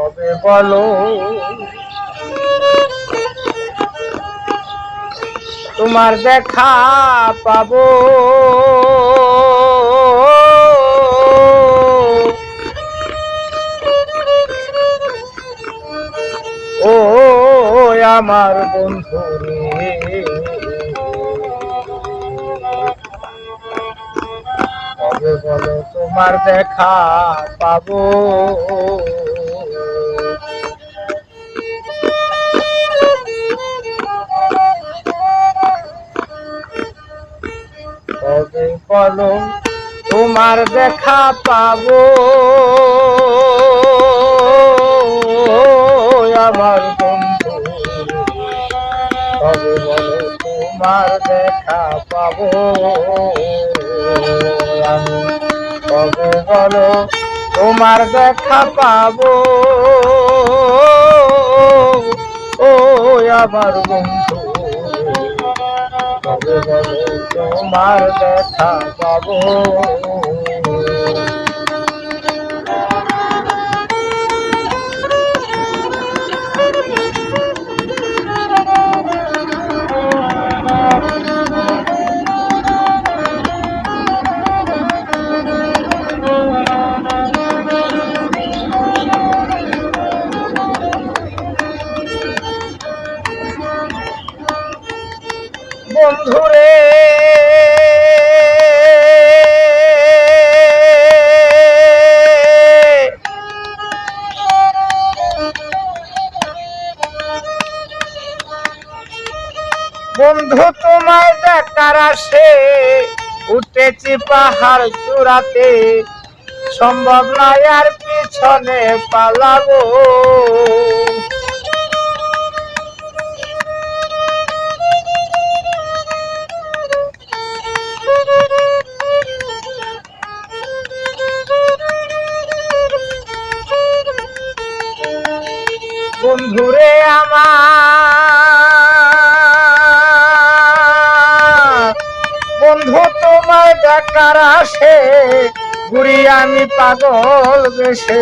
তবে বলো তোমার দেখা পাবো। ও আমার বন্ধু কবে বলো তোমার দেখা পাবো। কবে বলো তোমার দেখা পাবো। আমার বন্ধু কবে বলো তোমার দেখা পাবো। আমি কবে বলো তোমার দেখা পাবো। ও, আমার বন্ধু তোমার দেখা পাবো বন্ধু তোমায় দেখার আসে উঠেছি পাহাড় চূড়াতে সম্ভব নয় আর পিছনে পালাবো। বন্ধু, তোমায় দেখার আসে, ঘুরি আমি পাগল বেশে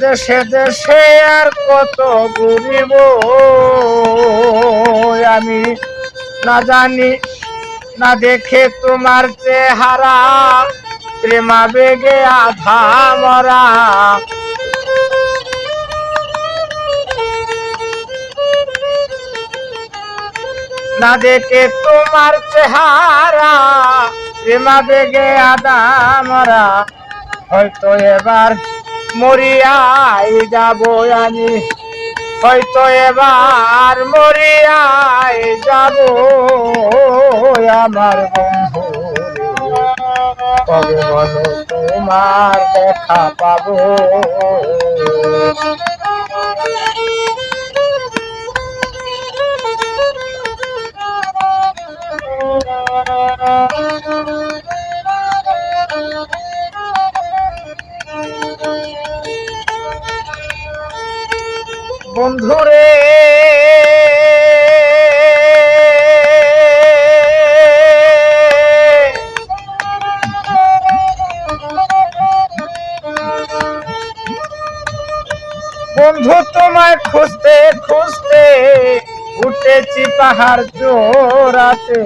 দেশে দেশে আর কত ঘুরিব? আমি না জানি, না দেখে তোমার চেহারা প্রেমা বেগে আধা মরা। না দেখে তোমার চেহারা প্রেমা বেগে আদামরা হয়তো এবার মরিয়াই যাব আমি। হয়তো এবার মরিয়াই যাব আমার বন্ধু। কবে বলো, তোমার দেখা পাবো। বন্ধুরে বন্ধু তোমায় খুঁজতে খুঁজতে উঠেছি পাহাড় চোরাতে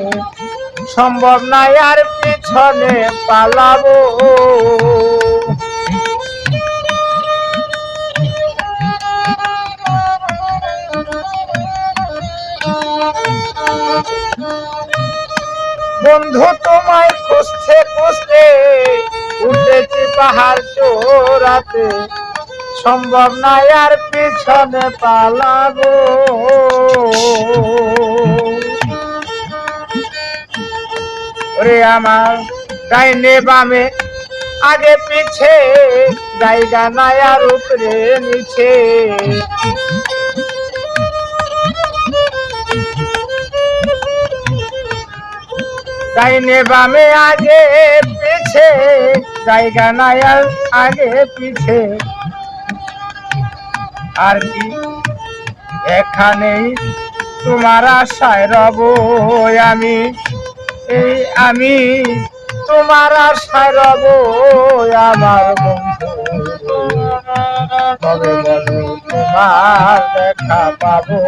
সম্ভব নাই আর পিছনে পালাবো। বন্ধু তোমায় খুঁজতে খুঁজতে উঠেছি পাহাড় চোরাতে সম্ভব নাই আর পিছনে পালাবো। ওরে আমার ডাইনে বামে, আগে পিছে, জায়গা নাই আর উপরে নিচে। ডাইনে বামে আগে পিছে, জায়গা নাই আর আগে পিছে। আর কি? এখানেই তোমার আশায় রব আমি। এই আমি তোমার আশায় রব আমার বলো, তোমার দেখা পাবো।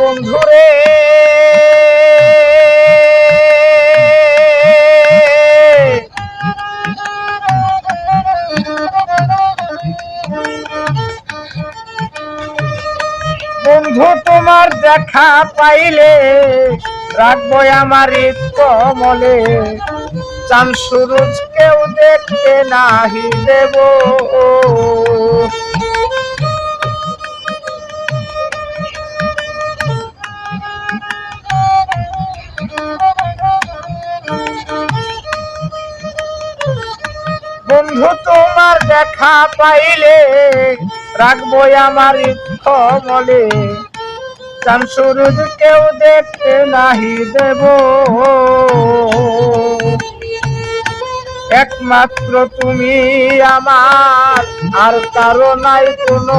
বন্ধুরে। বন্ধু তোমার দেখা পাইলে রাখব আমার কমলে। চান সুরুজ কেউ দেখতে নাহি দেব। তোমার দেখা পাইলে রাখব আমার কমলে চান সুরুজ কেউ দেখতে নাহি দেব। একমাত্র তুমি আমার, আর কারও নাই কোনো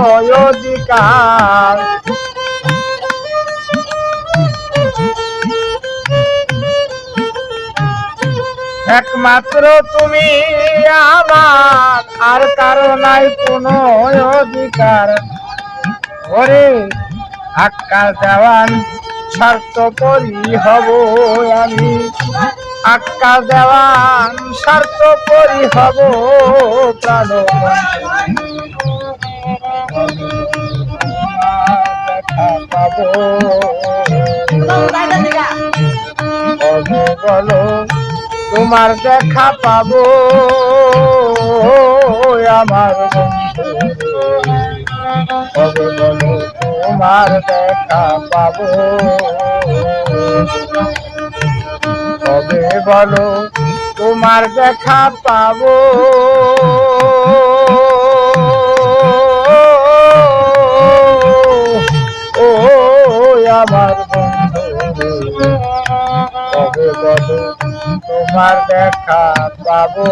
অধিকার। একমাত্র তুমি আমার, আর কারও নাই কোনো অধিকার। ওরে আক্কা দেওয়ান স্বার্থ করি হব আমি। আক্কা দেওয়ান স্বার্থ করি হব প্রাণ পাবো তোমার দেখা পাবো। আমার তোমার দেখা পাবো। কবে বলো তোমার দেখা পাবো। ও আমার তোমার দেখা পাবো।